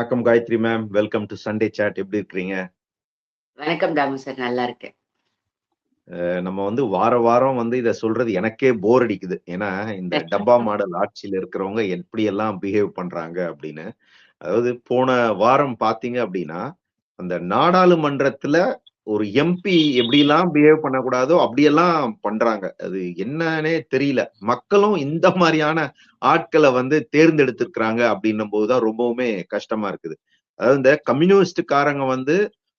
வணக்கம் Gayathri ma'am welcome to Sunday chat எப்படி இருக்கிறீங்க? வணக்கம் தாமு சார் நல்லா இருக்கேன். நம்ம வந்து வார வாரம் வந்து இத சொல்றது எனக்கே போர் அடிக்குது. ஏன்னா இந்த டப்பா மாடல் ஆட்சியில இருக்கிறவங்க எப்படி எல்லாம் பிஹேவ் பண்றாங்க அப்படின்னு. அதாவது போன வாரம் பாத்தீங்க அப்படின்னா அந்த நாடாளுமன்றத்துல ஒரு எம்பி எப்படிலாம் பிஹேவ் பண்ணக்கூடாதோ அப்படியெல்லாம் பண்றாங்க. அது என்னன்னே தெரியல. மக்களும் இந்த மாதிரியான ஆட்களை வந்து தேர்ந்தெடுத்திருக்கிறாங்க அப்படின்னும் போதுதான் ரொம்பவுமே கஷ்டமா இருக்குது. அதாவது இந்த கம்யூனிஸ்டுக்காரங்க வந்து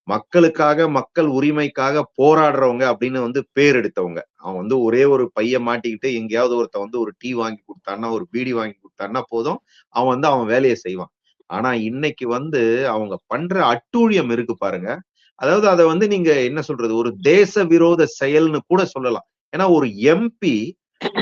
மக்களுக்காக மக்கள் உரிமைக்காக போராடுறவங்க அப்படின்னு வந்து பேர் எடுத்தவங்க. அவன் வந்து ஒரே ஒரு பைய மாட்டிக்கிட்டு எங்கேயாவது ஒருத்தன் வந்து ஒரு டீ வாங்கி கொடுத்தான்னா ஒரு பீடி வாங்கி கொடுத்தான்னா போதும். அவன் வந்து அவன் வேலையை செய்வான். ஆனா இன்னைக்கு வந்து அவங்க பண்ற அட்டூழியம் இருக்கு பாருங்க. அதாவது அதை வந்து நீங்க என்ன சொல்றது? ஒரு தேச விரோத செயல்னு கூட சொல்லலாம். ஏன்னா ஒரு எம்பி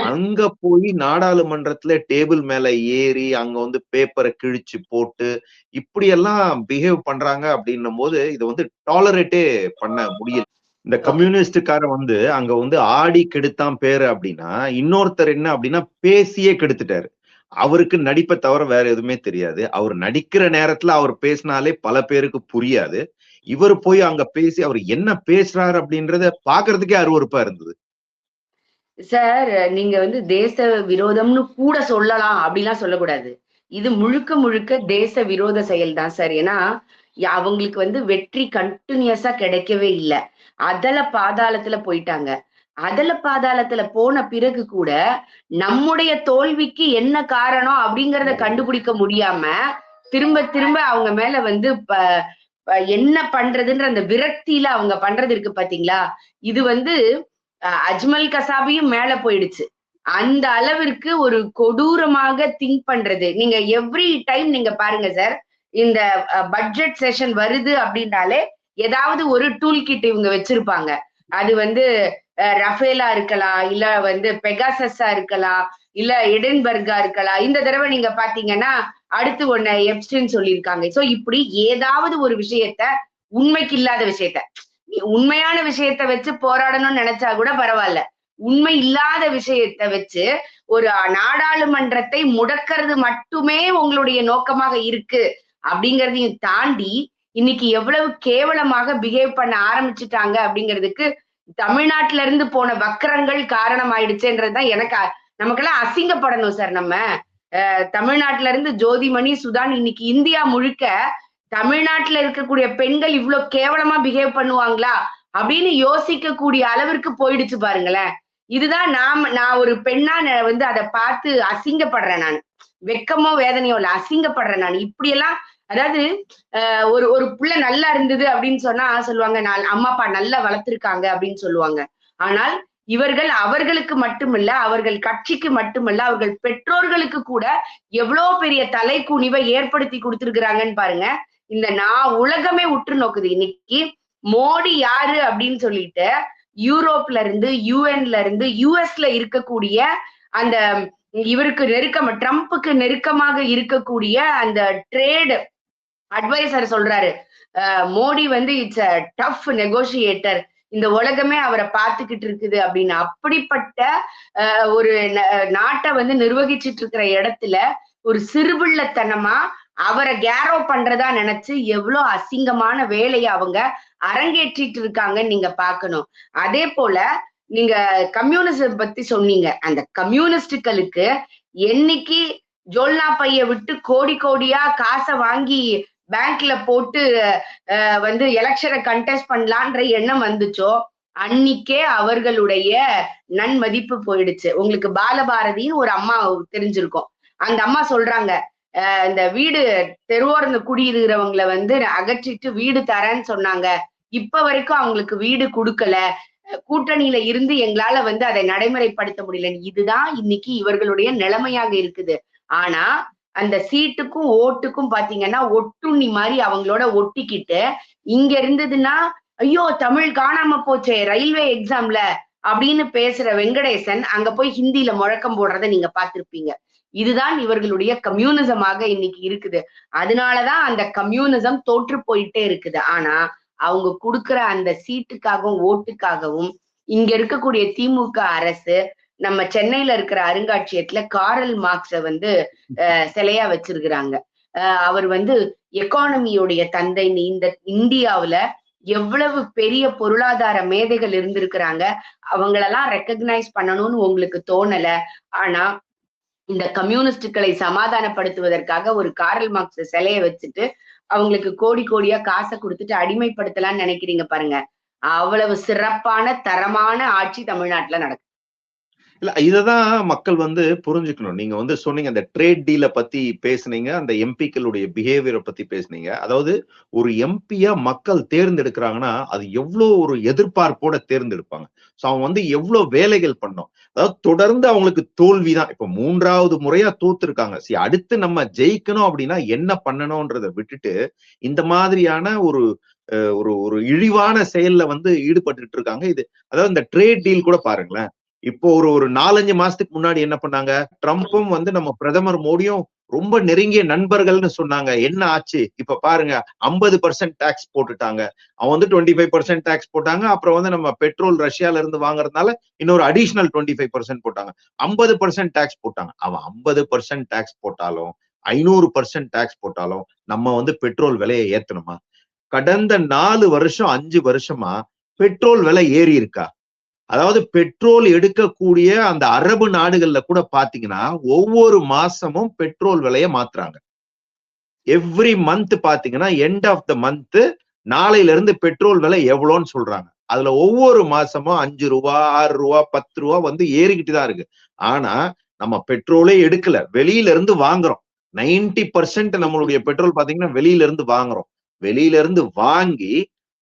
அங்க போய் நாடாளுமன்றத்துல டேபிள் மேல ஏறி அங்க வந்து பேப்பரை கிழிச்சு போட்டு இப்படியெல்லாம் பிஹேவ் பண்றாங்க அப்படின்னும் போது இதை வந்து டாலரேட்டே பண்ண முடியல. இந்த கம்யூனிஸ்டுக்கார வந்து அங்க வந்து ஆடி கெடுத்தான் பேரு அப்படின்னா இன்னொருத்தர் என்ன அப்படின்னா பேசியே கெடுத்துட்டாரு. அவருக்கு நடிப்பை தவிர வேற எதுவுமே தெரியாது. அவர் நடிக்கிற நேரத்துல அவர் பேசினாலே பல பேருக்கு புரியாது. இவர் போய் அங்க பேசி அவர் என்ன பேசுறாரு அப்படின்றத பாக்குறதுக்கே அருவருப்பா இருந்தது. சார் நீங்க வந்து தேச விரோதம்னு கூட சொல்லலாம் அப்படிலாம் சொல்லக்கூடாது. இது முழுக்க முழுக்க தேச விரோத செயல் தான் சார் ஏன்னா அவங்களுக்கு வந்து வெற்றி கண்டினியூஸா கிடைக்கவே இல்லை. அதல பாதாளத்துல போயிட்டாங்க. அதல பாதாளத்துல போன பிறகு கூட நம்முடைய தோல்விக்கு என்ன காரணம் அப்படிங்கறத கண்டுபிடிக்க முடியாம திரும்ப திரும்ப அவங்க மேல வந்து என்ன பண்றதுன்ற அந்த விரக்தியில அவங்க பண்றது இருக்கு பாத்தீங்களா? இது வந்து அஹ், அஜ்மல் கசாபியும் மேல போயிடுச்சு. அந்த அளவிற்கு ஒரு கொடூரமாக திங்க் பண்றது. நீங்க எவ்ரி டைம் நீங்க பாருங்க சார் இந்த பட்ஜெட் செஷன் வருது அப்படின்னாலே ஏதாவது ஒரு டூல் கிட் இவங்க வச்சிருப்பாங்க. அது வந்து ரஃபேலா இருக்கலாம் இல்ல வந்து பெகாசஸா இருக்கலாம் இல்ல எடன்பர்கா இருக்கலாம். இந்த தடவை நீங்க பாத்தீங்கன்னா அடுத்து ஒன்னு எப்ஸ்டின் சொல்லியிருக்காங்க. சோ இப்படி ஏதாவது ஒரு விஷயத்த உண்மைக்கு இல்லாத விஷயத்த நீ உண்மையான விஷயத்த வச்சு போராடணும்னு நினைச்சா கூட பரவாயில்ல. உண்மை இல்லாத விஷயத்த வச்சு ஒரு நாடாளுமன்றத்தை முடக்கிறது மட்டுமே உங்களுடைய நோக்கமாக இருக்கு அப்படிங்கறதையும் தாண்டி இன்னைக்கு எவ்வளவு கேவலமாக பிஹேவ் பண்ண ஆரம்பிச்சுட்டாங்க அப்படிங்கிறதுக்கு தமிழ்நாட்டுல இருந்து போன வக்கரங்கள் காரணம் ஆயிடுச்சுன்றதுதான் எனக்கு நமக்கெல்லாம் அசிங்கப்படணும் சார் நம்ம. தமிழ்நாட்டுல இருந்து ஜோதிமணி சுதான் இன்னைக்கு இந்தியா முழுக்க தமிழ்நாட்டுல இருக்கக்கூடிய பெண்கள் இவ்வளவு கேவலமா பிஹேவ் பண்ணுவாங்களா அப்படின்னு யோசிக்க கூடிய அளவிற்கு போயிடுச்சு பாருங்களேன். இதுதான் நாம நான் ஒரு பெண்ணா ந- வந்து அதை பார்த்து அசிங்கப்படுறேன் நான். வெக்கமோ வேதனையோ இல்ல அசிங்கப்படுறேன் நான். இப்படியெல்லாம் அதாவது ஒரு ஒரு புள்ள நல்லா இருந்தது அப்படின்னு சொன்னா சொல்லுவாங்க நான் அம்மா அப்பா நல்லா வளர்த்துருக்காங்க அப்படின்னு சொல்லுவாங்க. ஆனால் இவர்கள் அவர்களுக்கு மட்டுமல்ல அவர்கள் கட்சிக்கு மட்டுமல்ல அவர்கள் பெற்றோர்களுக்கு கூட எவ்வளவு பெரிய தலைக்குனிவை ஏற்படுத்தி கொடுத்திருக்கிறாங்கன்னு பாருங்க. இந்த நான் உலகமே உற்று நோக்குது. இன்னைக்கு மோடி யாரு அப்படின்னு சொல்லிட்டு யூரோப்ல இருந்து யூஎன்ல இருந்து யூஎஸ்ல இருக்கக்கூடிய அந்த இவருக்கு நெருக்கமா ட்ரம்ப்புக்கு நெருக்கமாக இருக்கக்கூடிய அந்த ட்ரேடு அட்வைசர் சொல்றாரு. மோடி வந்து இட்ஸ் அ டஃப் நெகோசியேட்டர் இந்த உலகமே அவரை பார்த்துக்கிட்டு இருக்குது அப்படின்னு. அப்படிப்பட்ட ஒரு ந- நாட்டை வந்து நிர்வகிச்சிட்டு இருக்கிற இடத்துல ஒரு சிறுபிள்ளத்தனமா அவரை கேரோ பண்றதா நினைச்சு எவ்வளவு அசிங்கமான வேலையை அவங்க அரங்கேற்றிட்டு இருக்காங்கன்னு நீங்க பார்க்கணும். அதே போல நீங்க கம்யூனிசம் பத்தி சொன்னீங்க. அந்த கம்யூனிஸ்டுகளுக்கு என்னைக்கு ஜோல்னா பைய விட்டு கோடி கோடியா காசை வாங்கி பேங்க்ல போட்டு அஹ், வந்து எலெக்ஷனை கண்டெஸ்ட் பண்ணலான்ற எண்ணம் வந்துச்சோ அன்னிக்கே அவர்களுடைய நன்மதிப்பு போயிடுச்சு. உங்களுக்கு பாலபாரதின்னு ஒரு அம்மா தெரிஞ்சிருக்கும். அந்த அம்மா சொல்றாங்க அஹ், இந்த வீடு தெருவோர்ந்து குடியிருக்கிறவங்களை வந்து அகற்றிட்டு வீடு தரேன்னு சொன்னாங்க. இப்ப வரைக்கும் அவங்களுக்கு வீடு கொடுக்கல. கூட்டணியில இருந்து எங்களால வந்து அதை நடைமுறைப்படுத்த முடியல இதுதான் இன்னைக்கு இவர்களுடைய நிலைமையாக இருக்குது. ஆனா அந்த சீட்டுக்கும் ஓட்டுக்கும் பாத்தீங்கன்னா ஒட்டுண்ணி மாதிரி அவங்களோட ஒட்டிக்கிட்டு இங்க இருந்ததுன்னா ஐயோ தமிழ் காணாம போச்சே ரயில்வே எக்ஸாம்ல அப்படின்னு பேசுற வெங்கடேசன் அங்க போய் ஹிந்தியில முழக்கம் போடுறத நீங்க பார்த்திருப்பீங்க. இதுதான் இவர்களுடைய கம்யூனிசமாக இன்னைக்கு இருக்குது. அதனாலதான் அந்த கம்யூனிசம் தோற்று போயிட்டே இருக்குது. ஆனா அவங்க கொடுக்குற அந்த சீட்டுக்காகவும் ஓட்டுக்காகவும் இங்க இருக்கக்கூடிய திமுக அரசு நம்ம சென்னையில இருக்கிற அருங்காட்சியகத்துல காரல் மார்க்ஸ வந்து சிலையா வச்சிருக்கிறாங்க. அஹ் அவர் வந்து எக்கானமியோடைய தந்தை இந்த இந்தியாவுல எவ்வளவு பெரிய பொருளாதார மேதைகள் இருந்திருக்கிறாங்க. அவங்களெல்லாம் ரெக்கக்னைஸ் பண்ணணும்னு உங்களுக்கு தோணல. ஆனா இந்த கம்யூனிஸ்டுகளை சமாதானப்படுத்துவதற்காக ஒரு காரல் மார்க்ஸ் சிலையை வச்சுட்டு அவங்களுக்கு கோடி கோடியா காசை கொடுத்துட்டு அடிமைப்படுத்தலாம்னு நினைக்கிறீங்க பாருங்க. அவ்வளவு சிறப்பான தரமான ஆட்சி தமிழ்நாட்டுல நடக்கும் இல்ல இததான் மக்கள் வந்து புரிஞ்சுக்கணும். நீங்க வந்து சொன்னீங்க அந்த ட்ரேட் டீல பத்தி பேசுனீங்க அந்த எம்பிக்களுடைய பிஹேவியரை பத்தி பேசுனீங்க. அதாவது ஒரு எம்பியா மக்கள் தேர்ந்தெடுக்கிறாங்கன்னா அது எவ்வளவு ஒரு எதிர்பார்ப்போட தேர்ந்தெடுப்பாங்க. சோ அவன் வந்து எவ்வளவு வேலைகள் பண்ணும். அதாவது தொடர்ந்து அவங்களுக்கு தோல்விதான். இப்ப மூன்றாவது முறையா தோத்துருக்காங்க. சரி அடுத்து நம்ம ஜெயிக்கணும் அப்படின்னா என்ன பண்ணணும்ன்றதை விட்டுட்டு இந்த மாதிரியான ஒரு ஒரு ஒரு இழிவான செயல்ல வந்து ஈடுபட்டுட்டு இருக்காங்க. இது அதாவது இந்த ட்ரேட் டீல் கூட பாருங்களேன். இப்போ ஒரு ஒரு நாலஞ்சு மாசத்துக்கு முன்னாடி என்ன பண்ணாங்க? ட்ரம்ப்பும் வந்து நம்ம பிரதமர் மோடியும் ரொம்ப நெருங்கிய நண்பர்கள்னு சொன்னாங்க. என்ன ஆச்சு? இப்ப பாருங்க ஐம்பது பர்சன்ட் டாக்ஸ் போட்டுட்டாங்க. அவன் வந்து டுவெண்ட்டி ஃபைவ் பர்சன்ட் டாக்ஸ் போட்டாங்க. அப்புறம் வந்து நம்ம பெட்ரோல் ரஷ்யால இருந்து வாங்குறதுனால இன்னொரு அடிஷனல் டுவெண்ட்டி ஃபைவ் பர்சன்ட் போட்டாங்க. ஐம்பது பர்சன்ட் டாக்ஸ் போட்டாங்க. அவன் ஐம்பது பர்சன்ட் டாக்ஸ் போட்டாலும் ஐநூறு பர்சன்ட் டாக்ஸ் போட்டாலும் நம்ம வந்து பெட்ரோல் விலையை ஏத்தணுமா? கடந்த நாலு வருஷம் அஞ்சு வருஷமா பெட்ரோல் விலை ஏறி இருக்கா? அதாவது பெட்ரோல் எடுக்கக்கூடிய அந்த அரபு நாடுகள்ல கூட பாத்தீங்கன்னா ஒவ்வொரு மாசமும் பெட்ரோல் விலைய மாத்துறாங்க. எவ்ரி மந்த் பாத்தீங்கன்னா எண்ட் ஆஃப் த மந்த் நாளையில இருந்து பெட்ரோல் விலை எவ்வளோன்னு சொல்றாங்க. அதுல ஒவ்வொரு மாசமும் அஞ்சு ரூபா ஆறு ரூபா பத்து ரூபா வந்து ஏறிக்கிட்டு தான் இருக்கு. ஆனா நம்ம பெட்ரோலே எடுக்கல. வெளியில இருந்து வாங்குறோம். நைன்டி பர்சன்ட் நம்மளுடைய பெட்ரோல் பாத்தீங்கன்னா வெளியில இருந்து வாங்குறோம். வெளியில இருந்து வாங்கி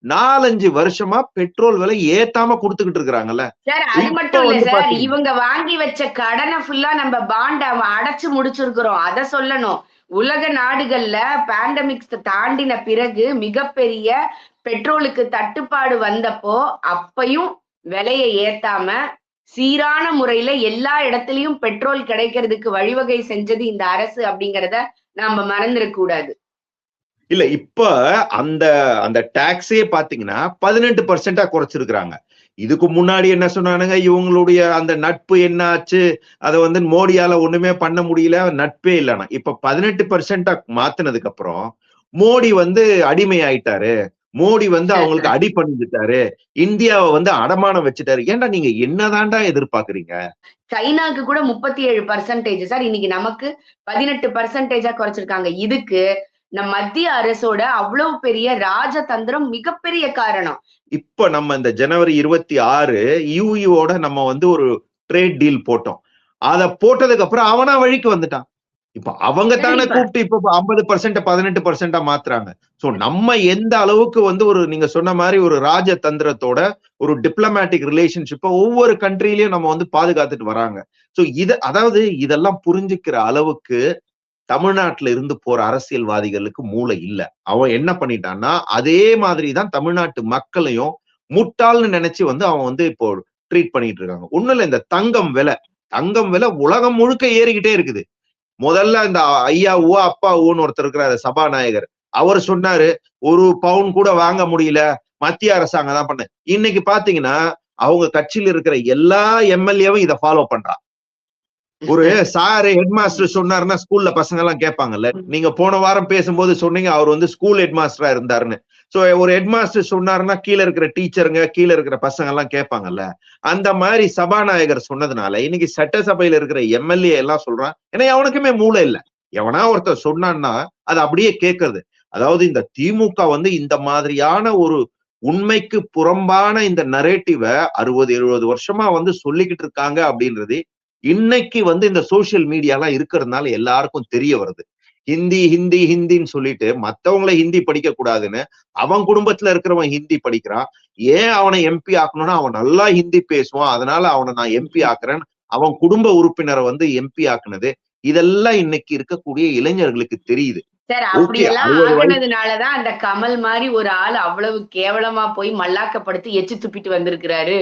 நாலஞ்சு வருஷமா பெட்ரோல் விலை ஏத்தாம கொடுத்துக்கிட்டு இருக்கிறாங்கல்ல? சார் அது மட்டும் இல்ல சார் இவங்க வாங்கி வச்ச கடனை ஃபுல்லா நம்ம பாண்ட அடைச்சு முடிச்சிருக்கிறோம். அத சொல்லணும். உலக நாடுகள்ல பேண்டமிக்ஸ் தாண்டின பிறகு மிகப்பெரிய பெட்ரோலுக்கு தட்டுப்பாடு வந்தப்போ அப்பையும் விலையை ஏத்தாம சீரான முறையில எல்லா இடத்துலயும் பெட்ரோல் கிடைக்கிறதுக்கு வழிவகை செஞ்சது இந்த அரசு அப்படிங்கறத நாம மறந்துடக் கூடாது. இல்ல இப்ப அந்த அந்த டாக்ஸே பாத்தீங்கன்னா பதினெட்டு பர்சன்டா குறைச்சிருக்கிறாங்க. இதுக்கு முன்னாடி என்ன சொன்னானுங்க? இவங்களுடைய அந்த நட்பு என்ன ஆச்சு அதை வந்து மோடியால ஒண்ணுமே பண்ண முடியல. நட்பே இல்லைனா இப்ப பதினெட்டு பர்சன்டா மாத்தினதுக்கு அப்புறம் மோடி வந்து அடிமை ஆயிட்டாரு மோடி வந்து அவங்களுக்கு அடி பண்ணிட்டாரு. இந்தியாவை வந்து அடமானம் வச்சுட்டாரு. ஏன்டா நீங்க என்னதான்டா எதிர்பார்க்கறீங்க? சைனாக்கு கூட முப்பத்தி ஏழு பர்சன்டேஜ் சார் இன்னைக்கு நமக்கு பதினெட்டு பர்சன்டேஜா குறைச்சிருக்காங்க. இதுக்கு நம் மத்திய அரசோட அவ்வளவு பெரிய ராஜதந்திரம் மிகப்பெரிய காரணம். இப்ப நம்ம இந்த ஜனவரி இருபத்தி ஆறு யூஇஓட நம்ம வந்து ஒரு ட்ரேட் டீல் போட்டோம். அத போட்டதுக்கு அப்புறம் அவனா வழிக்கு வந்துட்டான். இப்ப அவங்க தானே. கூப்பிட்டு இப்ப ஐம்பது பர்சன்ட் பதினெட்டு பர்சன்டா மாத்துறாங்க. சோ நம்ம எந்த அளவுக்கு வந்து ஒரு நீங்க சொன்ன மாதிரி ஒரு ராஜதந்திரத்தோட ஒரு டிப்ளமேட்டிக் ரிலேஷன்ஷிப்பை ஒவ்வொரு கண்ட்ரிலயும் நம்ம வந்து பாதுகாத்துட்டு வராங்க. சோ இத அதாவது இதெல்லாம் புரிஞ்சுக்கிற அளவுக்கு தமிழ்நாட்டுல இருந்து போற அரசியல்வாதிகளுக்கு மூளை இல்ல. அவன் என்ன பண்ணிட்டான்னா அதே மாதிரி தான் தமிழ்நாட்டு மக்களையும் முட்டாள்னு நினைச்சு வந்து அவன் வந்து இப்போ ட்ரீட் பண்ணிட்டு இருக்காங்க. ஒண்ணும் இல்ல இந்த தங்கம் விலை. தங்கம் விலை உலகம் முழுக்க ஏறிக்கிட்டே இருக்குது. முதல்ல இந்த ஐயா ஊ அப்பா ஊன்னு ஒருத்தர் இருக்கிற சபாநாயகர். அவர் சொன்னாரு ஒரு பவுன் கூட வாங்க முடியல மத்திய அரசாங்கம் தான் பண்ண. இன்னைக்கு பாத்தீங்கன்னா அவங்க கட்சியில இருக்கிற எல்லா எம்எல்ஏவும் இதை ஃபாலோ பண்றான். ஒரு சாரு ஹெட் மாஸ்டர் சொன்னாருன்னா ஸ்கூல்ல பசங்க எல்லாம் கேட்பாங்கல்ல நீங்க போன வாரம் பேசும்போது சொன்னீங்க அவர் வந்து ஸ்கூல் ஹெட் மாஸ்டரா இருந்தாருன்னு. சோ ஒரு ஹெட் மாஸ்டர் சொன்னாருன்னா கீழே இருக்கிற டீச்சருங்க கீழே இருக்கிற பசங்க எல்லாம் கேட்பாங்கல்ல. அந்த மாதிரி சபாநாயகர் சொன்னதுனால இன்னைக்கு சட்டசபையில இருக்கிற எம்எல்ஏ எல்லாம் சொல்றான் ஏன்னா அவனுக்குமே மூளை இல்ல. எவனா ஒருத்தர் சொன்னான்னா அது அப்படியே கேட்கறது. அதாவது இந்த திமுக வந்து இந்த மாதிரியான ஒரு உண்மைக்கு புறம்பான இந்த நரேட்டிவை அறுபது எழுபது வருஷமா வந்து சொல்லிக்கிட்டு இருக்காங்க அப்படின்றது இன்னைக்கு வந்து இந்த சோசியல் மீடியாலாம் இருக்கிறதுனால எல்லாருக்கும் தெரிய வருது. ஹிந்தி ஹிந்தி ஹிந்தின்னு சொல்லிட்டு மத்தவங்கள ஹிந்தி படிக்க கூடாதுன்னு அவன் குடும்பத்துல இருக்கிறவன் ஹிந்தி படிக்கிறான். ஏன் அவனை எம்பி ஆக்கணும்னா அவன் நல்லா ஹிந்தி பேசுவான். அதனால அவனை நான் எம்பி ஆக்குறேன். அவன் குடும்ப உறுப்பினரை வந்து எம்பி ஆக்குனது. இதெல்லாம் இன்னைக்கு இருக்கக்கூடிய இளைஞர்களுக்கு தெரியுது. சார் அறுபது வயசு- ஆகுனதுனாலதான் அந்த கமல் மாதிரி ஒரு ஆள் அவ்வளவு கேவலமா போய் மல்லாக்கப்படுத்தி எச்சு துப்பிட்டு வந்திருக்கிறாரு.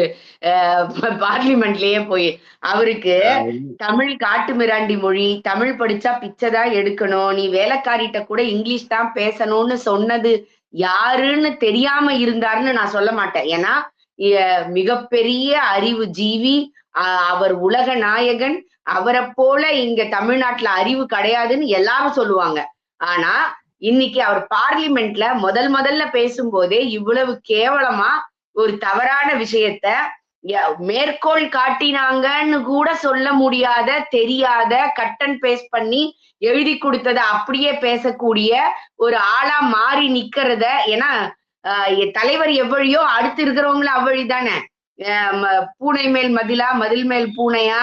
பார்லிமெண்ட்லயே போய். அவருக்கு தமிழ் காட்டு மிராண்டி மொழி தமிழ் படிச்சா பிச்சை தான் எடுக்கணும். நீ வேலைக்காரிட்ட கூட இங்கிலீஷ் தான் பேசணும்னு சொன்னது யாருன்னு தெரியாம இருந்தாருன்னு நான் சொல்ல மாட்டேன். ஏன்னா மிகப்பெரிய அறிவு ஜீவி அவர் உலக நாயகன். அவரை போல இங்க தமிழ்நாட்டுல அறிவு கிடையாதுன்னு எல்லாரும் சொல்லுவாங்க. ஆனா இன்னைக்கு அவர் பார்லிமெண்ட்ல முதல் முதல்ல பேசும்போதே இவ்வளவு கேவலமா ஒரு தவறான விஷயத்த மேற்கோள் காட்டினாங்கன்னு கூட சொல்ல முடியாத தெரியாத கட் அண்ட் பேஸ்ட் பண்ணி எழுதி கொடுத்தத அப்படியே பேசக்கூடிய ஒரு ஆளா மாறி நிக்கிறத ஏன்னா ஆஹ் தலைவர் எவ்வழியோ அடுத்து இருக்கிறவங்கள அவ்வழிதானே? பூனை மேல் மதிலா மதில் மேல் பூனையா?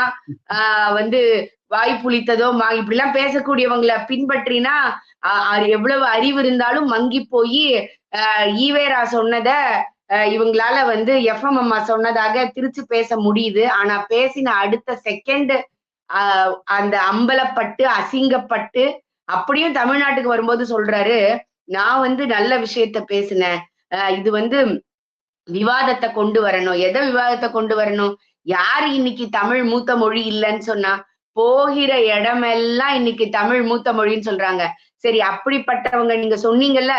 ஆஹ் வந்து வாய் புளித்ததோ மா எல்லாம் பேசக்கூடியவங்களை பின்பற்றினா எவ்வளவு அறிவு இருந்தாலும் மங்கி போய் ஈவேரா சொன்னத இவங்களால வந்து எஃப்எம் அம்மா சொன்னதாக திருச்சி பேச முடியுது. ஆனா பேசின அடுத்த செகண்ட் அந்த அம்பலப்பட்டு அசிங்கப்பட்டு அப்படியும் தமிழ்நாட்டுக்கு வரும்போது சொல்றாரு நான் வந்து நல்ல விஷயத்த பேசினேன். ஆஹ் இது வந்து விவாதத்தை கொண்டு வரணும். எதை விவாதத்தை கொண்டு வரணும்? யாரு இன்னைக்கு தமிழ் மூத்த மொழி இல்லைன்னு சொன்னா போகிற இடமெல்லாம் இன்னைக்கு தமிழ் மூத்த மொழின்னு சொல்றாங்க. சரி அப்படிப்பட்டவங்க நீங்க சொன்னீங்கல்ல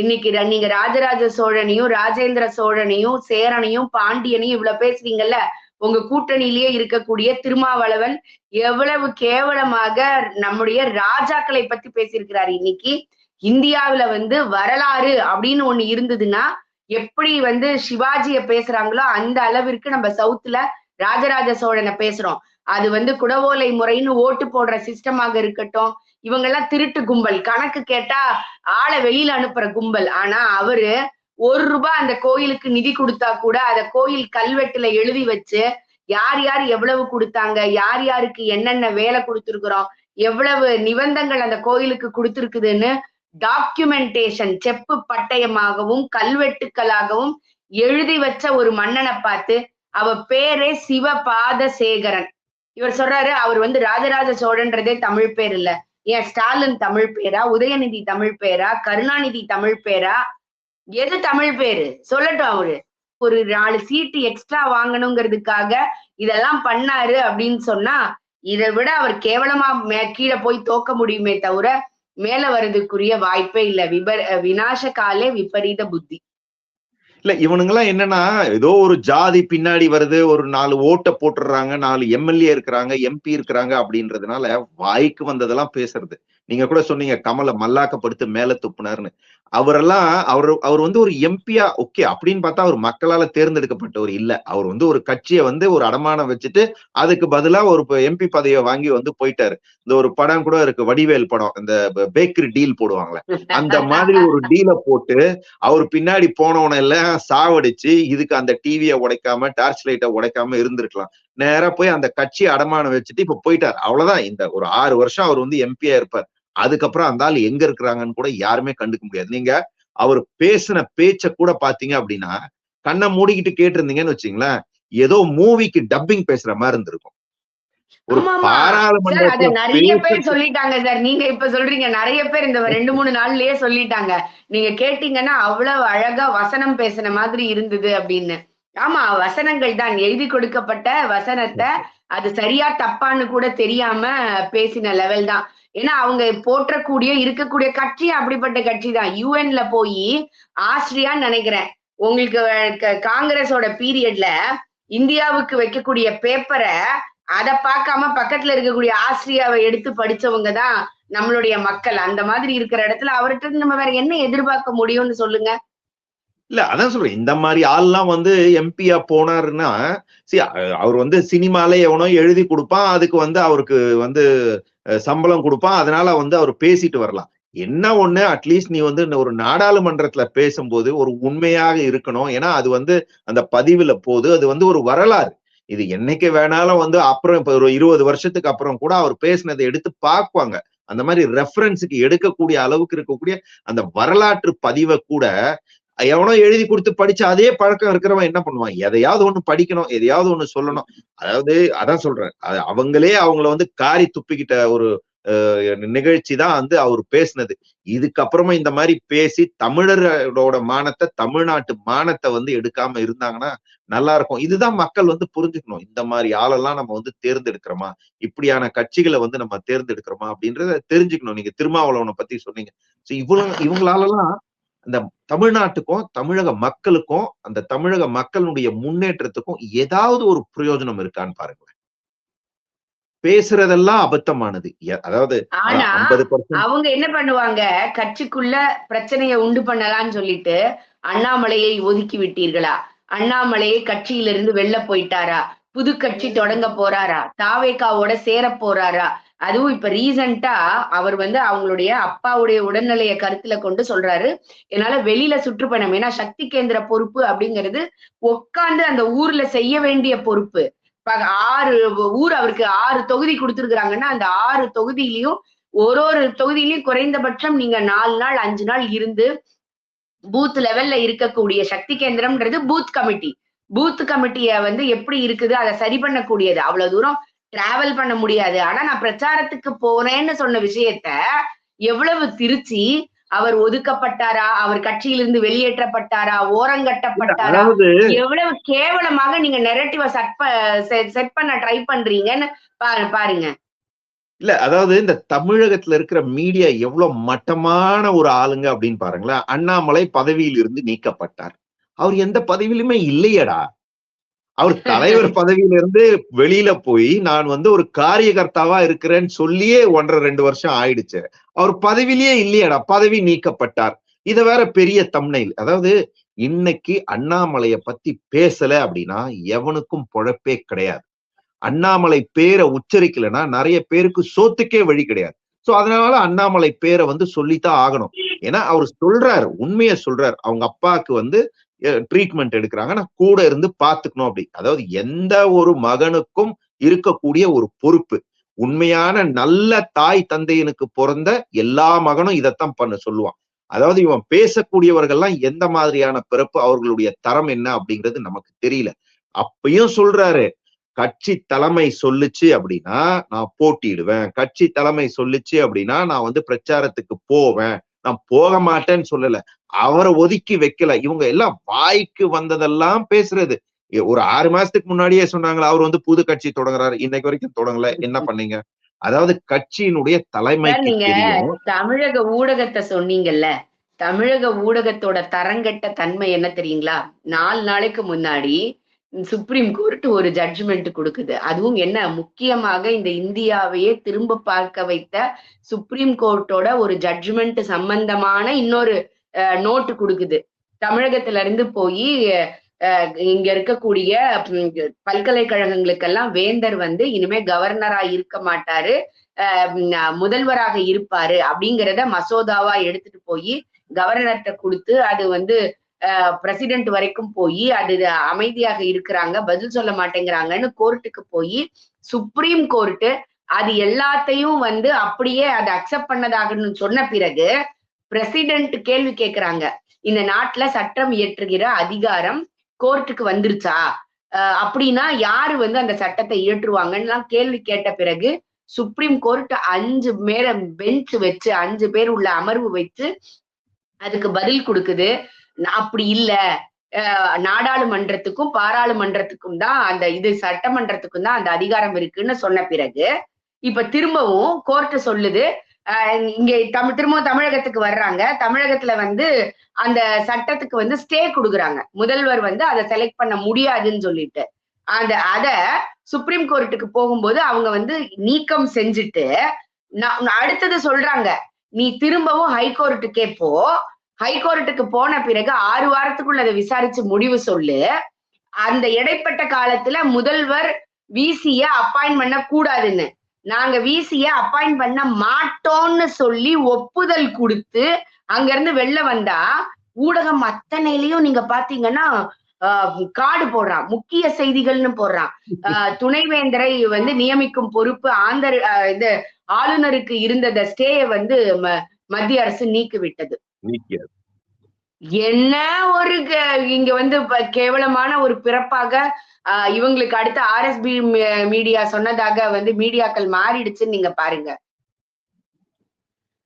இன்னைக்கு நீங்க ராஜராஜ சோழனையும் ராஜேந்திர சோழனையும் சேரனையும் பாண்டியனையும் இவ்வளவு பேசுறீங்கல்ல உங்க கூட்டணியிலேயே இருக்கக்கூடிய திருமாவளவன் எவ்வளவு கேவலமாக நம்முடைய ராஜாக்களை பத்தி பேசியிருக்கிறாரு. இன்னைக்கு இந்தியாவுல வந்து வரலாறு அப்படின்னு ஒண்ணு இருந்ததுன்னா எப்படி வந்து சிவாஜிய பேசுறாங்களோ அந்த அளவிற்கு நம்ம சவுத்துல ராஜராஜ சோழனை பேசுறோம். அது வந்து குடவோலை முறைன்னு ஓட்டு போடுற சிஸ்டமாக இருக்கட்டும். இவங்க எல்லாம் திருட்டு கும்பல். கணக்கு கேட்டா ஆளை வெளியில அனுப்புற கும்பல். ஆனா அவரு ஒரு ரூபாய் அந்த கோயிலுக்கு நிதி கொடுத்தா கூட அத கோயில் கல்வெட்டுல எழுதி வச்சு யார் யார் எவ்வளவு கொடுத்தாங்க யார் யாருக்கு என்னென்ன வேலை கொடுத்துருக்குறோம் எவ்வளவு நிபந்தங்கள் அந்த கோயிலுக்கு கொடுத்துருக்குதுன்னு டாக்குமெண்டேஷன் செப்பு பட்டயமாகவும் கல்வெட்டுக்களாகவும் எழுதி வச்ச ஒரு மன்னனை பார்த்து அவ பேரே சிவபாத சேகரன் இவர் சொல்றாரு அவர் வந்து ராஜராஜ சோழன்றதே தமிழ் பேர் இல்ல. ஏன் ஸ்டாலின் தமிழ் பேரா? உதயநிதி தமிழ் பேரா? கருணாநிதி தமிழ் பேரா? எது தமிழ் பேரு? சொல்லட்டும் அவரு. ஒரு நாலு சீட்டு எக்ஸ்ட்ரா வாங்கணுங்கிறதுக்காக இதெல்லாம் பண்ணாரு அப்படின்னு சொன்னா இதை விட அவர் கேவலமா மே- கீழே போய் தோக்க முடியுமே தவிர மேல வர்றதுக்குரிய வாய்ப்பே இல்ல. விபர விநாச காலே விபரீத புத்தி. இல்ல இவனுங்கெல்லாம் என்னன்னா ஏதோ ஒரு ஜாதி பின்னாடி வருது ஒரு நாலு ஓட்டை போட்டுடுறாங்க நாலு எம்எல்ஏ இருக்கிறாங்க எம்பி இருக்கிறாங்க அப்படின்றதுனால வாய்க்கு வந்ததெல்லாம் பேசுறது. நீங்க கூட சொன்னீங்க கமலை மல்லாக்கப்படுத்து மேல துப்புனார்னு அவரெல்லாம் அவர் அவர் வந்து ஒரு எம்பியா ஓகே அப்படின்னு பார்த்தா அவர் மக்களால தேர்ந்தெடுக்கப்பட்டவர் இல்ல. அவர் வந்து ஒரு கட்சியை வந்து ஒரு அடமானம் வச்சுட்டு அதுக்கு பதிலா ஒரு எம்பி பதவியை வாங்கி வந்து போயிட்டாரு. இந்த ஒரு படம் கூட இருக்கு வடிவேல் படம் இந்த பேக்கரி டீல் போடுவாங்களே. அந்த மாதிரி ஒரு டீலை போட்டு அவர் பின்னாடி போனவன எல்லாம் சாவடிச்சு இதுக்கு அந்த டிவியை உடைக்காம டார்ச் லைட்டை உடைக்காம இருந்திருக்கலாம். நேரா போய் அந்த கட்சியை அடமானம் வச்சுட்டு இப்ப போயிட்டார். அவ்வளவுதான். இந்த ஒரு ஆறு வருஷம் அவர் வந்து எம்பியா இருப்பார். அதுக்கப்புறம் அந்த ஆள் எங்க இருக்கிறாங்கன்னு கூட யாருமே கண்டுக்க முடியாது. நீங்க அவர் பேசின பேச்ச கூட பாத்தீங்க அப்படின்னா கண்ணை மூடிக்கிட்டு கேட்டிருந்தீங்கன்னு வச்சுங்களேன் ஏதோ மூவிக்கு டப்பிங் பேசுற மாதிரி இருந்திருக்கும். ஒரு பாராளுமன்றத்துல நிறைய பேர் சொல்லிட்டாங்க சார். நீங்க இப்ப சொல்றீங்க நிறைய பேர் இந்த ரெண்டு மூணு நாள்லயே சொல்லிட்டாங்க. நீங்க கேட்டீங்கன்னா அவ்வளவு அழகா வசனம் பேசின மாதிரி இருந்தது அப்படின்னு. ஆமா வசனங்கள் தான். எழுதி கொடுக்கப்பட்ட வசனத்தை அது சரியா தப்பான்னு கூட தெரியாம பேசின லெவல் தான். ஏன்னா அவங்க போற்றக்கூடிய இருக்கக்கூடிய கட்சி அப்படிப்பட்ட கட்சி தான் யூஎன்ல போய் ஆஸ்திரியான்னு நினைக்கிறேன். உங்களுக்கு க- காங்கிரஸோட பீரியட்ல இந்தியாவுக்கு வைக்கக்கூடிய பேப்பரை அத பார்க்காம பக்கத்துல இருக்கக்கூடிய ஆஸ்திரியாவை எடுத்து படிச்சவங்க தான் நம்மளுடைய மக்கள். அந்த மாதிரி இருக்கிற இடத்துல அவர்கிட்ட இருந்து நம்ம வேற என்ன எதிர்பார்க்க முடியும்னு சொல்லுங்க? இல்ல அதான் சொல்றேன். இந்த மாதிரி ஆள்லாம் வந்து எம்பியா போனாருன்னா சி அவர் வந்து சினிமால எவனோ எழுதி கொடுப்பான். அதுக்கு வந்து அவருக்கு வந்து சம்பளம் கொடுப்பான். அதனால வந்து அவர் பேசிட்டு வரலாம். என்ன ஒண்ணு? அட்லீஸ்ட் நீ வந்து ஒரு நாடாளுமன்றத்துல பேசும்போது ஒரு உண்மையாக இருக்கணும். ஏன்னா அது வந்து அந்த பதிவுல போது அது வந்து ஒரு வரலாறு. இது என்னைக்கு வேணாலும் வந்து அப்புறம் இப்ப ஒரு இருபது வருஷத்துக்கு அப்புறம் கூட அவர் பேசினதை எடுத்து பார்க்குவாங்க அந்த மாதிரி ரெஃபரன்ஸுக்கு எடுக்கக்கூடிய அளவுக்கு இருக்கக்கூடிய அந்த வரலாற்று பதிவை கூட எவனோ எழுதி கொடுத்து படிச்சு அதே பழக்கம் இருக்கிறவன் என்ன பண்ணுவான்? எதையாவது ஒண்ணு படிக்கணும் எதையாவது ஒண்ணு சொல்லணும். அதாவது அதான் சொல்றேன். அவங்களே அவங்கள வந்து காரி துப்பிக்கிட்ட ஒரு நிகழ்ச்சி தான் வந்து அவர் பேசினது. இதுக்கப்புறமா இந்த மாதிரி பேசி தமிழரோட மானத்தை தமிழ்நாட்டு மானத்தை வந்து எடுக்காம இருந்தாங்கன்னா நல்லா இருக்கும். இதுதான் மக்கள் வந்து புரிஞ்சுக்கணும். இந்த மாதிரி ஆளெல்லாம் நம்ம வந்து தேர்ந்தெடுக்கிறோமா? இப்படியான கட்சிகளை வந்து நம்ம தேர்ந்தெடுக்கிறோமா? அப்படின்றத தெரிஞ்சுக்கணும். நீங்க திருமாவளவனை பத்தி சொன்னீங்க. இவ்வளவு இவங்களாலலாம் இந்த தமிழ்நாட்டுக்கும் தமிழக மக்களுக்கும் அந்த தமிழக மக்களுடைய முன்னேற்றத்துக்கும் ஏதாவது ஒரு பிரயோஜனம் இருக்கான்னு பாருங்க பேசுறதெல்லாம் அபத்தமானது. அதாவது அவங்க என்ன பண்ணுவாங்க? கட்சிக்குள்ள பிரச்சனையை உண்டு பண்ணலாம்னு சொல்லிட்டு அண்ணாமலையை ஒதுக்கி விட்டீர்களா? அண்ணாமலையை கட்சியிலிருந்து வெளில போயிட்டாரா? புது கட்சி தொடங்க போறாரா? தாவேகாவோட சேர போறாரா? அதுவும் இப்ப ரீசண்டா அவர் வந்து அவங்களுடைய அப்பாவுடைய உடல்நிலையை கருத்துல கொண்டு சொல்றாரு. என்னால வெளியில சுற்றுப்பயணம் ஏன்னா சக்தி கேந்திர பொறுப்பு அப்படிங்கிறது உட்காந்து அந்த ஊர்ல செய்ய வேண்டிய பொறுப்பு. ஆறு ஊர் அவருக்கு ஆறு தொகுதி கொடுத்துருக்காங்கன்னா அந்த ஆறு தொகுதியிலையும் ஒரு ஒரு தொகுதியிலையும் குறைந்தபட்சம் நீங்க நாலு நாள் அஞ்சு நாள் இருந்து பூத் லெவல்ல இருக்கக்கூடிய சக்தி கேந்திரம்ன்றது பூத் கமிட்டி பூத் கமிட்டிய வந்து எப்படி இருக்குது அதை சரி பண்ணக்கூடியது? அவ்வளவு தூரம் டிராவல் பண்ண முடியாது. ஆனா நான் பிரச்சாரத்துக்கு போறேன்னு சொன்ன விஷயத்த எவ்வளவு திருச்சி அவர் ஒதுக்கப்பட்டாரா அவர் கட்சியிலிருந்து வெளியேற்றப்பட்டாரா ஓரங்கட்டப்பட்டாரா எவ்வளவு கேவலமாக நீங்க நெரட்டிவ செட் செட் பண்ண ட்ரை பண்றீங்கன்னு பாரு பாருங்க. இல்ல அதாவது இந்த தமிழகத்துல இருக்கிற மீடியா எவ்வளவு மட்டமான ஒரு ஆளுங்க அப்படின்னு பாருங்களேன். அண்ணாமலை பதவியில் இருந்து நீக்கப்பட்டார். அவர் எந்த பதவியிலுமே இல்லையடா. அவர் தலைவர் பதவியில இருந்து வெளியில போய் நான் வந்து ஒரு காரியகர்த்தாவா இருக்கிறேன்னு சொல்லியே ஒன்றரை ரெண்டு வருஷம் ஆயிடுச்சு. அவர் பதவியிலேயே இல்லையடா பதவி நீக்கப்பட்டார். இத வேற பெரிய தம்னைல். அதாவது இன்னைக்கு அண்ணாமலைய பத்தி பேசல அப்படின்னா எவனுக்கும் பொழப்பே கிடையாது. அண்ணாமலை பேரை உச்சரிக்கலைன்னா நிறைய பேருக்கு சோத்துக்கே வழி கிடையாது. சோ அதனால அண்ணாமலை பேரை வந்து சொல்லித்தான் ஆகணும். ஏன்னா அவர் சொல்றாரு உண்மையை சொல்றாரு. அவங்க அப்பாவுக்கு வந்து ட்ரீட்மெண்ட் எடுக்கிறாங்க. நான் கூட இருந்து பாத்துக்கணும் அப்படி. அதாவது எந்த ஒரு மகனுக்கும் இருக்கக்கூடிய ஒரு பொறுப்பு. உண்மையான நல்ல தாய் தந்தையனுக்கு பிறந்த எல்லா மகனும் இதைத்தான் பண்ண சொல்லுவான். அதாவது இவன் பேசக்கூடியவர்கள்லாம் எந்த மாதிரியான பிறப்பு அவர்களுடைய தரம் என்ன அப்படிங்கிறது நமக்கு தெரியல. அப்பயும் சொல்றாரு கட்சி தலைமை சொல்லுச்சு அப்படின்னா நான் போட்டியிடுவேன். கட்சி தலைமை சொல்லுச்சு அப்படின்னா நான் வந்து பிரச்சாரத்துக்கு போவேன். நான் போக மாட்டேன்னு சொல்லல. அவரை ஒதுக்கி வைக்கல. இவங்க எல்லாம் வாய்க்கு வந்ததெல்லாம் பேசுறது. ஒரு ஆறு மாசத்துக்கு முன்னாடியே சொன்னாங்களா அவர் வந்து புது கட்சி தொடங்குறாரு. இன்னைக்கு வரைக்கும் தொடங்கல. என்ன பண்ணீங்க? அதாவது கட்சியினுடைய தலைமைக்கு நீங்க தமிழக ஊடகத்தை சொன்னீங்கல்ல தமிழக ஊடகத்தோட தரங்கட்ட தன்மை என்ன தெரியுங்களா? நாலு நாளைக்கு முன்னாடி சுப்ரீம் கோர்ட் ஒரு ஜட்ஜ்மெண்ட் கொடுக்குது. அதுவும் என்ன? முக்கியமாக இந்த இந்தியாவையே திரும்ப பார்க்க வைத்த சுப்ரீம் கோர்ட்டோட ஒரு ஜட்ஜ்மெண்ட் சம்பந்தமான இன்னொரு நோட்டு கொடுக்குது. தமிழகத்துல இருந்து போய் இங்க இருக்கக்கூடிய பல்கலைக்கழகங்களுக்கெல்லாம் வேந்தர் வந்து இனிமே கவர்னரா இருக்க மாட்டாரு. முதல்வராக இருப்பாரு அப்படிங்கிறத மசோதாவா எடுத்துட்டு போய் கவர்னர்கிட்ட கொடுத்து அது வந்து பிரசிடென்ட் வரைக்கும் போய் அது அமைதியாக இருக்கிறாங்க பதில் சொல்ல மாட்டேங்கிறாங்கன்னு கோர்ட்டுக்கு போய் சுப்ரீம் கோர்ட்டு அது எல்லாத்தையும் வந்து அப்படியே அதை அக்செப்ட் பண்ணதாகன்னு சொன்ன பிறகு பிரசிடென்ட் கேள்வி கேட்கிறாங்க இந்த நாட்டுல சட்டம் இயற்றுகிற அதிகாரம் கோர்ட்டுக்கு வந்துருச்சா? அப்படின்னா யாரு வந்து அந்த சட்டத்தை இயற்றுவாங்கன்னு கேள்வி கேட்ட பிறகு சுப்ரீம் கோர்ட் அஞ்சு மேல பெஞ்ச் வச்சு அஞ்சு பேர் உள்ள அமர்வு வச்சு அதுக்கு பதில் கொடுக்குது. அப்படி இல்ல. நாடாளுமன்றத்துக்கும் பாராளுமன்றத்துக்கும் தான் அந்த இது சட்டமன்றத்துக்கும் தான் அந்த அதிகாரம் இருக்குன்னு சொன்ன பிறகு இப்ப திரும்பவும் கோர்ட்டு சொல்லுது இங்க தமிழ் திரும்பவும் தமிழகத்துக்கு வர்றாங்க. தமிழகத்துல வந்து அந்த சட்டத்துக்கு வந்து ஸ்டே கொடுக்குறாங்க. முதல்வர் வந்து அதை செலக்ட் பண்ண முடியாதுன்னு சொல்லிட்டு. அந்த அத சுப்ரீம் கோர்ட்டுக்கு போகும்போது அவங்க வந்து நீக்கம் செஞ்சுட்டு நா- அடுத்தது சொல்றாங்க. நீ திரும்பவும் ஹைகோர்ட்டுக்கே போ. ஹைகோர்ட்டுக்கு போன பிறகு ஆறு வாரத்துக்குள்ள அதை விசாரிச்சு முடிவு சொல்லு. அந்த இடைப்பட்ட காலத்துல முதல்வர் விசிய அப்பாயின் பண்ண கூடாதுன்னு நாங்க விசிய அப்பாயிண்ட் பண்ண மாட்டோம்னு சொல்லி ஒப்புதல் கொடுத்து அங்க இருந்து வெளில வந்தா ஊடகம் அத்தனையிலயும் நீங்க பாத்தீங்கன்னா ஆஹ், போடுறான் முக்கிய செய்திகள்னு போடுறான் ஆஹ், துணைவேந்தரை வந்து நியமிக்கும் பொறுப்பு ஆந்தர் இது ஆளுநருக்கு இருந்த ஸ்டேய வந்து ம- மத்திய அரசு நீக்கி விட்டது என்ன ஒரு க- இங்க வந்து கேவலமான ஒரு பிறப்பாக இவங்களுக்கு அடுத்த ஆர்எஸ்பி மீடியா சொன்னதாக வந்து மீடியாக்கள் மாறிடுச்சுன்னு நீங்க பாருங்க.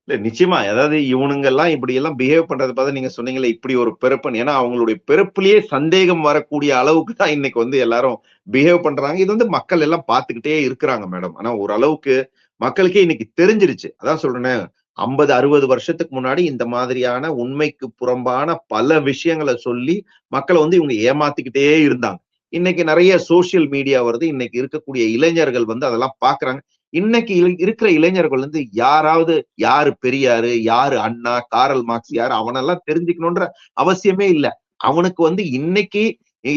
இல்ல நிச்சயமா. அதாவது இவனுங்க எல்லாம் இப்படி எல்லாம் பிஹேவ் பண்றது பார்த்து நீங்க சொன்னீங்களே இப்படி ஒரு பிறப்புன்னு. ஏன்னா அவங்களுடைய பிறப்புலயே சந்தேகம் வரக்கூடிய அளவுக்கு தான் இன்னைக்கு வந்து எல்லாரும் பிஹேவ் பண்றாங்க. இது வந்து மக்கள் எல்லாம் பார்த்துக்கிட்டே இருக்கிறாங்க மேடம். ஆனா ஓரளவுக்கு மக்களுக்கே இன்னைக்கு தெரிஞ்சிருச்சு. அதான் சொல்றேனே. ஐம்பது அறுபது வருஷத்துக்கு முன்னாடி இந்த மாதிரியான உண்மைக்கு புறம்பான பல விஷயங்களை சொல்லி மக்களை வந்து இவங்க ஏமாத்திக்கிட்டே இருந்தாங்க. இன்னைக்கு நிறைய சோசியல் மீடியா வருது. இன்னைக்கு இருக்கக்கூடிய இளைஞர்கள் வந்து அதெல்லாம் பாக்குறாங்க. இன்னைக்கு இருக்கிற இளைஞர்கள் வந்து யாராவது யாரு பெரியாரு யாரு அண்ணா காரல் மார்க்ஸ் யாரு அவனெல்லாம் தெரிஞ்சுக்கணுன்ற அவசியமே இல்லை. அவனுக்கு வந்து இன்னைக்கு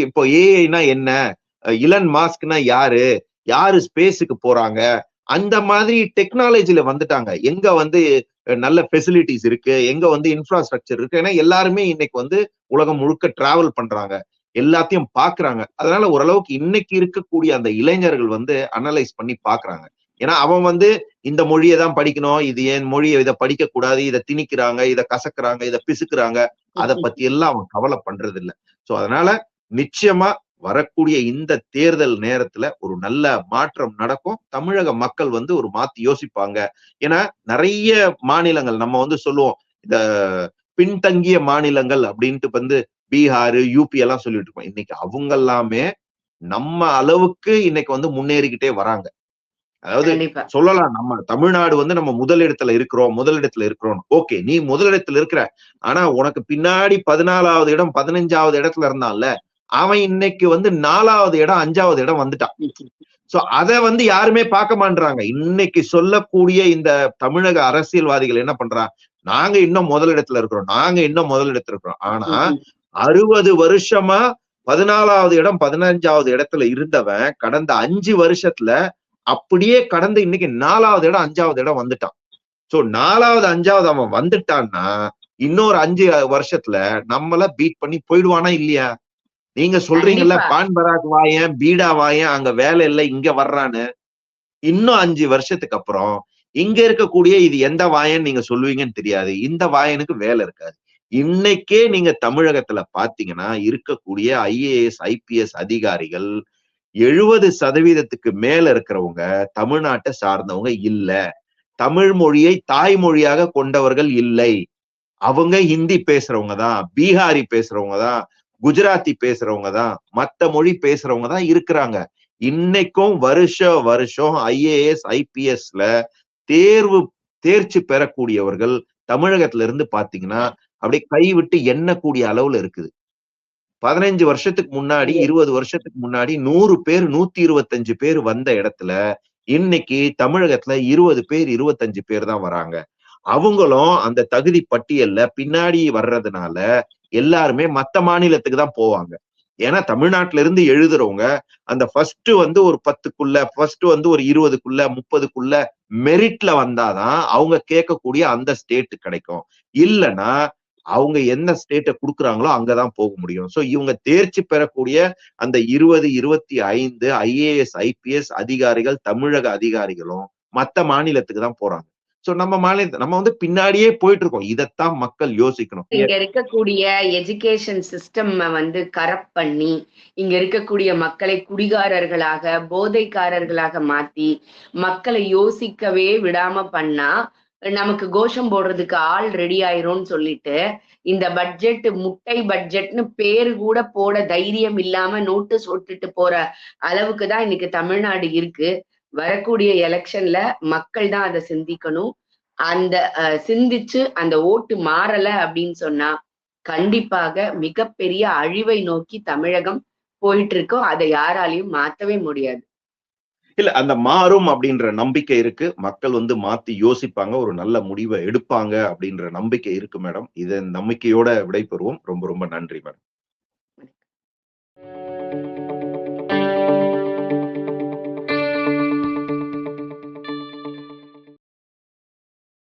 இப்போ ஏஐனா என்ன? இலன் மாஸ்க்னா யாரு? யாரு ஸ்பேஸுக்கு போறாங்க? அந்த மாதிரி டெக்னாலஜில வந்துட்டாங்க. எங்க வந்து நல்ல ஃபெசிலிட்டிஸ் இருக்கு எங்க வந்து இன்ஃப்ராஸ்ட்ரக்சர் இருக்கு ஏன்னா எல்லாருமே இன்னைக்கு வந்து உலகம் முழுக்க டிராவல் பண்றாங்க. எல்லாத்தையும் பாக்குறாங்க. அதனால ஓரளவுக்கு இன்னைக்கு இருக்கக்கூடிய அந்த இளைஞர்கள் வந்து அனலைஸ் பண்ணி பாக்குறாங்க. ஏன்னா அவன் வந்து இந்த மொழியை தான் படிக்கணும் இது ஏன் மொழியை இதை படிக்க கூடாது இதை திணிக்கிறாங்க இதை கசக்குறாங்க இதை பிசுக்குறாங்க அதை பத்தி எல்லாம் அவன் கவலை பண்றது இல்ல சோ அதனால நிச்சயமா வரக்கூடிய இந்த தேர்தல் நேரத்துல ஒரு நல்ல மாற்றம் நடக்கும். தமிழக மக்கள் வந்து ஒரு மாத்தி யோசிப்பாங்க. ஏன்னா நிறைய மாநிலங்கள் நம்ம வந்து சொல்லுவோம் இந்த பின்தங்கிய மாநிலங்கள் அப்படின்ட்டு வந்து பீகார் யூபி எல்லாம் சொல்லிட்டு இருக்கோம். இன்னைக்கு அவங்க எல்லாமே நம்ம அளவுக்கு இன்னைக்கு வந்து முன்னேறிக்கிட்டே வராங்க. அதாவது சொல்லலாம் நம்ம தமிழ்நாடு வந்து நம்ம முதலிடத்துல இருக்கிறோம் முதலிடத்துல இருக்கிறோம் ஓகே நீ முதலிடத்துல இருக்கிற ஆனா உனக்கு பின்னாடி பதினாலாவது இடம் பதினஞ்சாவது இடத்துல இருந்தான்ல அவன் இன்னைக்கு வந்து நாலாவது இடம் அஞ்சாவது இடம் வந்துட்டான். சோ அத வந்து யாருமே பார்க்க மாட்டாங்க இன்னைக்கு சொல்லக்கூடிய இந்த தமிழக அரசியல்வாதிகள் என்ன பண்றான் நாங்க இன்னும் முதலிடத்துல இருக்கிறோம். நாங்க இன்னும் முதலிடத்துல இருக்கிறோம். ஆனா அறுபது வருஷமா பதினாலாவது இடம் பதினஞ்சாவது இடத்துல இருந்தவன் கடந்த அஞ்சு வருஷத்துல அப்படியே கடந்து இன்னைக்கு நாலாவது இடம் அஞ்சாவது இடம் வந்துட்டான். சோ நாலாவது அஞ்சாவது அவன் வந்துட்டான்னா இன்னொரு அஞ்சு வருஷத்துல நம்மள பீட் பண்ணி போயிடுவானா இல்லையா? நீங்க சொல்றீங்கல்ல. பான் பராக் வாயன் பீடா வாயன் அங்க வேலை இல்லை இங்க வர்றான்னு. இன்னும் அஞ்சு வருஷத்துக்கு அப்புறம் இங்க இருக்கக்கூடிய இது எந்த வாயன் நீங்க சொல்லுவீங்கன்னு தெரியாது. இந்த வாயனுக்கு வேலை இருக்காது. இன்னைக்கே நீங்க தமிழகத்துல பாத்தீங்கன்னா இருக்கக்கூடிய ஐஏஎஸ் ஐபிஎஸ் அதிகாரிகள் எழுபது சதவீதத்துக்கு மேல இருக்கிறவங்க தமிழ்நாட்டை சார்ந்தவங்க இல்ல. தமிழ் மொழியை தாய்மொழியாக கொண்டவர்கள் இல்லை. அவங்க ஹிந்தி பேசுறவங்க தான் பீகாரி பேசுறவங்க தான் குஜராத்தி பேசுறவங்க தான் மத்த மொழி பேசுறவங்க தான் இருக்கிறாங்க. இன்னைக்கும் வருஷ வருஷம் ஐஏஎஸ் ஐபிஎஸ்ல தேர்வு தேர்ச்சி பெறக்கூடியவர்கள் தமிழகத்துல இருந்து பாத்தீங்கன்னா அப்படியே கைவிட்டு எண்ணக்கூடிய அளவுல இருக்குது. பதினஞ்சு வருஷத்துக்கு முன்னாடி இருபது வருஷத்துக்கு முன்னாடி நூறு பேர் நூத்தி இருபத்தஞ்சு பேர் வந்த இடத்துல இன்னைக்கு தமிழகத்துல இருபது பேர் இருபத்தஞ்சு பேர் தான் வராங்க. அவங்களும் அந்த தகுதி பட்டியல்ல பின்னாடி வர்றதுனால எல்லாருமே மத்த மாநிலத்துக்கு தான் போவாங்க. ஏன்னா தமிழ்நாட்டுல இருந்து எழுதுறவங்க அந்த ஃபர்ஸ்ட் வந்து ஒரு பத்துக்குள்ள ஃபர்ஸ்ட் வந்து ஒரு இருபதுக்குள்ள முப்பதுக்குள்ள மெரிட்ல வந்தாதான் அவங்க கேட்கக்கூடிய அந்த ஸ்டேட் கிடைக்கும். இல்லைன்னா அவங்க என்ன ஸ்டேட்டை கொடுக்குறாங்களோ அங்கதான் போக முடியும். ஸோ இவங்க தேர்ச்சி பெறக்கூடிய அந்த இருபது இருபத்தி ஐந்து ஐஏஎஸ் ஐபிஎஸ் அதிகாரிகள் தமிழக அதிகாரிகளும் மத்த மாநிலத்துக்கு தான் போறாங்க. சோ நம்ம மாநில நம்ம வந்து பின்னாடியே போயிட்டு இருக்கோம் இதைத்தான் மக்கள் யோசிக்கணும். இங்க இருக்கக்கூடிய எஜுகேஷன் சிஸ்டம் வந்து கரப்ட் பண்ணி இங்க இருக்கக்கூடிய மக்களை குடிகாரர்களாக போதைக்காரர்களாக மாத்தி மக்களை யோசிக்கவே விடாம பண்ணா நமக்கு கோஷம் போடுறதுக்கு ஆள் ரெடி ஆயிரும்னு சொல்லிட்டு இந்த பட்ஜெட் முட்டை பட்ஜெட்னு பேரு கூட போட தைரியம் இல்லாம நோட்டு சொட்டுட்டு போற அளவுக்கு தான் இன்னைக்கு தமிழ்நாடு இருக்கு. வரக்கூடிய எலெக்ஷன்ல மக்கள் தான் அதை சிந்திக்கணும். அந்த அஹ், சிந்திச்சு அந்த ஓட்டு மாறல அப்படின்னு சொன்னா கண்டிப்பாக மிகப்பெரிய அழிவை நோக்கி தமிழகம் போயிட்டு இருக்கோம் அதை யாராலையும் மாத்தவே முடியாது. இல்ல அந்த மாறும் அப்படின்ற நம்பிக்கை இருக்கு. மக்கள் வந்து மாத்தி யோசிப்பாங்க. ஒரு நல்ல முடிவை எடுப்பாங்க அப்படின்ற நம்பிக்கை இருக்கு மேடம். இதன் நம்பிக்கையோட விடைபெறுவோம். ரொம்ப ரொம்ப நன்றி மேடம்.